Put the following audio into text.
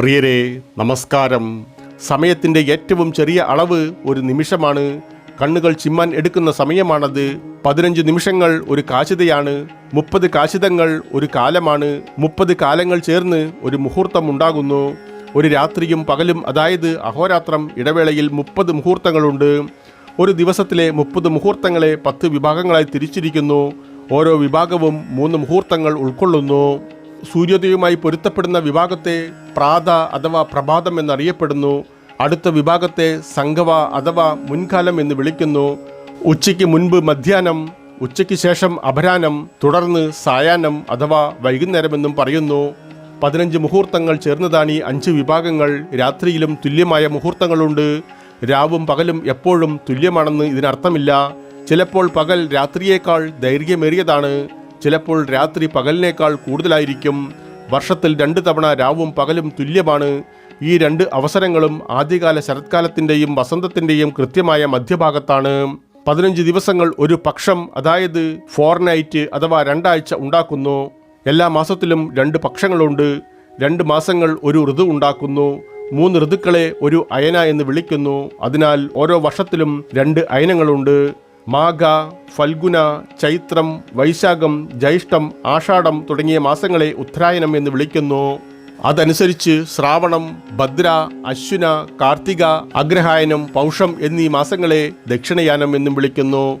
പ്രിയരെ നമസ്കാരം. സമയത്തിന്റെ ഏറ്റവും ചെറിയ അളവ് ഒരു നിമിഷമാണ്. കണ്ണുകൾ ചിമ്മാൻ എടുക്കുന്ന സമയമാണത്. പതിനഞ്ച് നിമിഷങ്ങൾ ഒരു കാശിതയാണ് മുപ്പത് കാശിതങ്ങൾ ഒരു കാലമാണ്. മുപ്പത് കാലങ്ങൾ ചേർന്ന് ഒരു മുഹൂർത്തം ഉണ്ടാകുന്നു. ഒരു രാത്രിയും പകലും അതായത് അഹോരാത്രം ഇടവേളയിൽ മുപ്പത് മുഹൂർത്തങ്ങളുണ്ട്. ഒരു ദിവസത്തിലെ മുപ്പത് മുഹൂർത്തങ്ങളെ പത്ത് വിഭാഗങ്ങളായി തിരിച്ചിരിക്കുന്നു. ഓരോ വിഭാഗവും മൂന്ന് മുഹൂർത്തങ്ങൾ ഉൾക്കൊള്ളുന്നു. സൂര്യോദയവുമായി പൊരുത്തപ്പെടുന്ന വിഭാഗത്തെ പ്രാത അഥവാ പ്രഭാതം എന്നറിയപ്പെടുന്നു. അടുത്ത വിഭാഗത്തെ സംഘവ അഥവാ മുൻകാലം എന്ന് വിളിക്കുന്നു. ഉച്ചയ്ക്ക് മുൻപ് മധ്യാഹ്നം ഉച്ചയ്ക്ക് ശേഷം അപരാഹ്നം തുടർന്ന് സായാഹ്നം അഥവാ വൈകുന്നേരമെന്നും പറയുന്നു. പതിനഞ്ച് മുഹൂർത്തങ്ങൾ ചേർന്നതാണ് ഈ അഞ്ച് വിഭാഗങ്ങൾ. രാത്രിയിലും തുല്യമായ മുഹൂർത്തങ്ങളുണ്ട്. രാവും പകലും എപ്പോഴും തുല്യമാണെന്ന് ഇതിനർത്ഥമില്ല. ചിലപ്പോൾ പകൽ രാത്രിയേക്കാൾ ദൈർഘ്യമേറിയതാണ്. ചിലപ്പോൾ രാത്രി പകലിനേക്കാൾ കൂടുതലായിരിക്കും. വർഷത്തിൽ രണ്ട് തവണ രാവും പകലും തുല്യമാണ്. ഈ രണ്ട് അവസരങ്ങളും ആദ്യകാല ശരത്കാലത്തിന്റെയും വസന്തത്തിന്റെയും കൃത്യമായ മധ്യഭാഗത്താണ്. പതിനഞ്ച് ദിവസങ്ങൾ ഒരു പക്ഷം അതായത് ഫോർ നൈറ്റ് അഥവാ രണ്ടാഴ്ച ഉണ്ടാക്കുന്നു. എല്ലാ മാസത്തിലും രണ്ട് പക്ഷങ്ങളുണ്ട്. രണ്ട് മാസങ്ങൾ ഒരു ഋതു ഉണ്ടാക്കുന്നു. മൂന്ന് ഋതുക്കളെ ഒരു അയന എന്ന് വിളിക്കുന്നു. അതിനാൽ ഓരോ വർഷത്തിലും രണ്ട് അയനങ്ങളുണ്ട്. മാഘ ഫൽഗുന ചൈത്രം വൈശാഖം ജ്യേഷ്ഠം ആഷാഢം തുടങ്ങിയ മാസങ്ങളെ ഉത്തരായനം എന്ന് വിളിക്കുന്നു. അതനുസരിച്ച് ശ്രാവണം ഭദ്ര അശ്വിന കാർത്തിക അഗ്രഹായനം പൗഷം എന്നീ മാസങ്ങളെ ദക്ഷിണയാനം എന്നും വിളിക്കുന്നു.